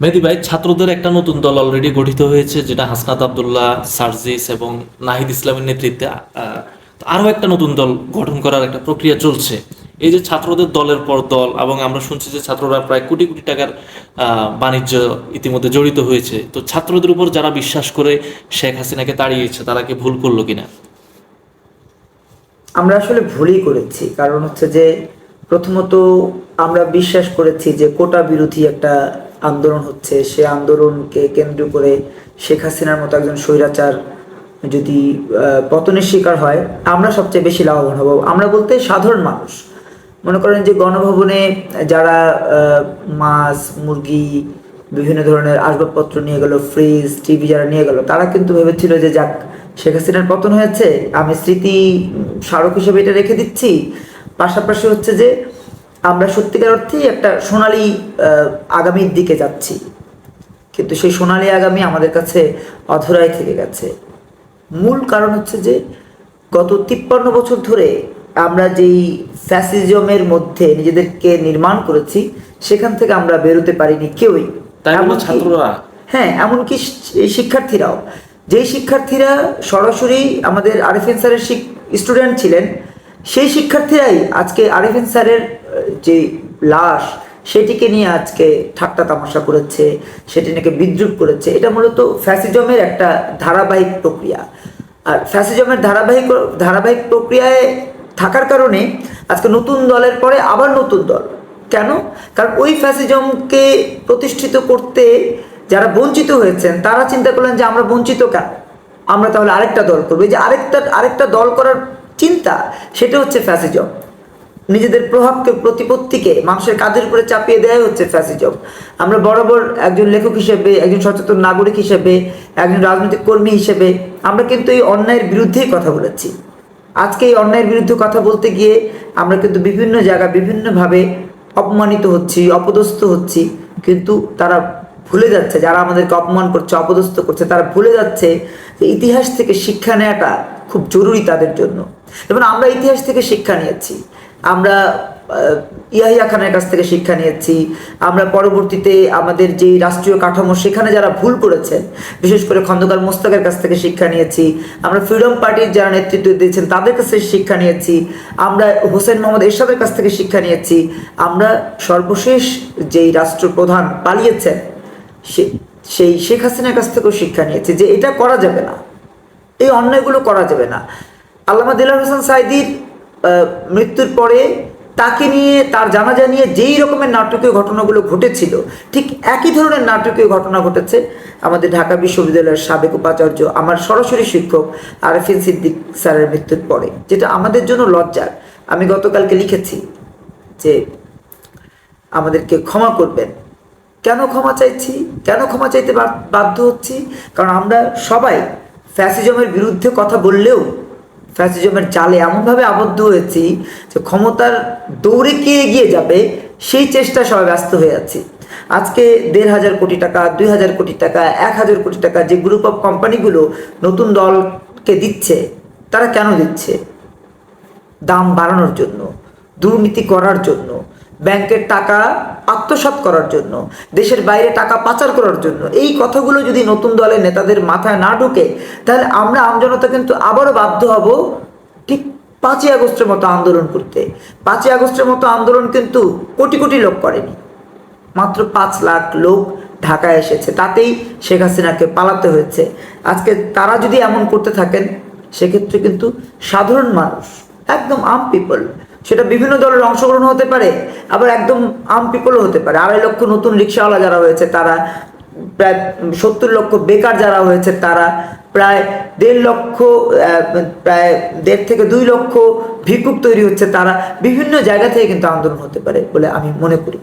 মেহেদি ভাই ছাত্রদের একটা নতুন দল অলরেডি গঠিত হয়েছে যেটা হাসনাত আবদুল্লাহ সার্জিস এবং নাহিদ ইসলামের নেতৃত্বে আহ, আরও একটা নতুন দল গঠন করার একটা প্রক্রিয়া চলছে। এই যে ছাত্রদের দলের পর দল এবং আমরা শুনছি যে ছাত্ররা প্রায় কোটি কোটি টাকার বাণিজ্য ইতিমধ্যে জড়িত হয়েছে তো ছাত্রদের উপর যারা বিশ্বাস করে শেখ হাসিনাকে তাড়িয়েছে তারা কি ভুল করল কিনা? আমরা আসলে ভুলই করেছি কারণ হচ্ছে যে প্রথমত আমরা বিশ্বাস করেছি যে কোটা বিরোধী একটা আন্দোলন হচ্ছে, সে আন্দোলনকে কেন্দ্র করে শেখ হাসিনার মতো একজন স্বৈরাচার যদি পতনের শিকার হয়, আমরা সবচেয়ে বেশি লাভবান হব। আমরা বলতে সাধারণ মানুষ। মনে করেন যে গণভবনে যারা মাছ, মুরগি, বিভিন্ন ধরনের আসবাবপত্র নিয়ে গেল, ফ্রিজ, টিভি যারা নিয়ে গেল, তারা কিন্তু ভেবেছিল যে যাক, শেখ হাসিনার পতন হয়েছে, আমি স্মৃতি স্মারক হিসেবে এটা রেখে দিচ্ছি। পাশাপাশি হচ্ছে যে আমরা সত্যিকার অর্থেই একটা সোনালি আগামীর দিকে যাচ্ছি। কিন্তু সেই সোনালি আগামী আমাদের কাছে অধরাই থেকে গেছে। মূল কারণ হচ্ছে যে গত তিপ্পান্ন বছর ধরে আমরা যেই ফ্যাসিজমের মধ্যে নিজেদেরকে নির্মাণ করেছি সেখান থেকে আমরা বেরোতে পারিনি কেউই। ছাত্ররা। হ্যাঁ এমনকি এই শিক্ষার্থীরাও। যেই শিক্ষার্থীরা সরাসরি আমাদের আরিফিন স্যারের স্টুডেন্ট ছিলেন সেই শিক্ষার্থীরাই আজকে আরিফিন স্যারের যে লাশ সেটিকে নিয়ে আজকে ঠাট্টা তামাশা করেছে, সেটি নাকি বিদ্রুপ করেছে, এটা মূলত ফ্যাসিজমের একটা ধারাবাহিক প্রক্রিয়া। আর ফ্যাসিজমের ধারাবাহিক ধারাবাহিক প্রক্রিয়ায় থাকার কারণে আজকে নতুন দলের পরে আবার নতুন দল। কেন? কারণ ওই ফ্যাসিজমকে প্রতিষ্ঠিত করতে যারা বঞ্চিত হয়েছেন, তারা চিন্তা করলেন যে আমরা বঞ্চিত কেন? আমরা তাহলে আরেকটা দল করব। এই যে আরেকটা আরেকটা দল করার চিন্তা, সেটা হচ্ছে ফ্যাসিজম। নিজেদের প্রভাবকে, প্রতিপত্তিকে মানুষের কাজের উপরে চাপিয়ে দেওয়াই হচ্ছে ফ্যাসিজম। আমরা বরাবর একজন লেখক হিসেবে, একজন সচেতন নাগরিক হিসেবে, একজন রাজনৈতিক কর্মী হিসেবে আমরা কিন্তু এই অন্যায়ের বিরুদ্ধেই কথা বলেছি। আজকে এই অন্যায়ের বিরুদ্ধে কথা বলতে গিয়ে আমরা কিন্তু বিভিন্ন জায়গায় বিভিন্নভাবে অপমানিত হচ্ছি, অপদস্থ হচ্ছি, কিন্তু তারা ভুলে যাচ্ছে, যারা আমাদেরকে অপমান করছে, অপদস্থ করছে, তারা ভুলে যাচ্ছে যে ইতিহাস থেকে শিক্ষা নেওয়াটা খুব জরুরি তাদের জন্য। যেমন আমরা ইতিহাস থেকে শিক্ষা নিয়েছি। আমরা ইয়াহিয়া খানের কাছ থেকে শিক্ষা নিয়েছি। আমরা পরবর্তীতে আমাদের যে রাষ্ট্রীয় কাঠামো, সেখানে যারা ভুল করেছেন, বিশেষ করে খন্দকার মোস্তাকের কাছ থেকে শিক্ষা নিয়েছি। আমরা ফ্রিডম পার্টির যারা নেতৃত্ব দিয়েছেন, তাদের কাছ থেকে শিক্ষা নিয়েছি। আমরা হোসেন মোহাম্মদ এরশাদের কাছ থেকে শিক্ষা নিয়েছি। আমরা সর্বশেষ যেই রাষ্ট্রপ্রধান পালিয়েছেন, সে, সেই শেখ হাসিনার কাছ থেকেও শিক্ষা নিয়েছি যে এটা করা যাবে না। এই অন্যায়গুলো করা যাবে না। আল্লামা দিলার হোসেন সাইদির মৃত্যুর পরে তাকে নিয়ে, তার জানাজা নিয়ে যেই রকমের নাটকীয় ঘটনাগুলো ঘটেছিল, ঠিক একই ধরনের নাটকীয় ঘটনা ঘটেছে আমাদের ঢাকা বিশ্ববিদ্যালয়ের সাবেক উপাচার্য, আমার সরাসরি শিক্ষক আরফিন সিদ্দিক স্যারের মৃত্যুর পরে, যেটা আমাদের জন্য লজ্জার। আমি গতকালকে লিখেছি যে আমাদেরকে ক্ষমা করবেন। কেন ক্ষমা চাইছি? কেন ক্ষমা চাইতে বাধ্য হচ্ছি? কারণ আমরা সবাই ফ্যাসিজমের বিরুদ্ধে কথা বললেও ফ্যাসিজমের জালে এমনভাবে আবদ্ধ হয়েছি যে ক্ষমতার দৌড়ে কে এগিয়ে যাবে, সেই চেষ্টা সবাই ব্যস্ত হয়ে আছে। আজকে দেড় হাজার কোটি টাকা, দুই হাজার কোটি টাকা, এক হাজার কোটি টাকা যে গ্রুপ অফ কোম্পানিগুলো নতুন দলকে দিচ্ছে, তারা কেন দিচ্ছে? দাম বাড়ানোর জন্য, দুর্নীতি করার জন্য ব্যাংকের টাকা আত্মসাৎ করার জন্য, দেশের বাইরে টাকা পাচার করার জন্য। এই কথাগুলো যদি নতুন দলের নেতাদের মাথায় না ঢুকে, তাহলে আমরা আমজনতা কিন্তু আবারও বাধ্য হব ঠিক পাঁচই আগস্টের মতো আন্দোলন করতে। পাঁচই আগস্টের মতো আন্দোলন কিন্তু কোটি কোটি লোক করেনি। মাত্র পাঁচ লাখ লোক ঢাকায় এসেছে। তাতেই শেখ হাসিনাকে পালাতে হয়েছে। আজকে তারা যদি এমন করতে থাকেন, সেক্ষেত্রে কিন্তু সাধারণ মানুষ, একদম আম পিপল সেটা বিভিন্ন দলের অংশগ্রহণ হতে পারে, আবার একদম আম পিপলও হতে পারে। আড়াই লক্ষ নতুন রিক্সাওয়ালা যারা হয়েছে তারা প্রায় সত্তর লক্ষ বেকার যারা হয়েছে, তারা প্রায় দেড় লক্ষ প্রায় দেড় থেকে দুই লক্ষ ভিক্ষুক তৈরি হচ্ছে, তারা বিভিন্ন জায়গা থেকে কিন্তু আন্দোলন হতে পারে বলে আমি মনে করি।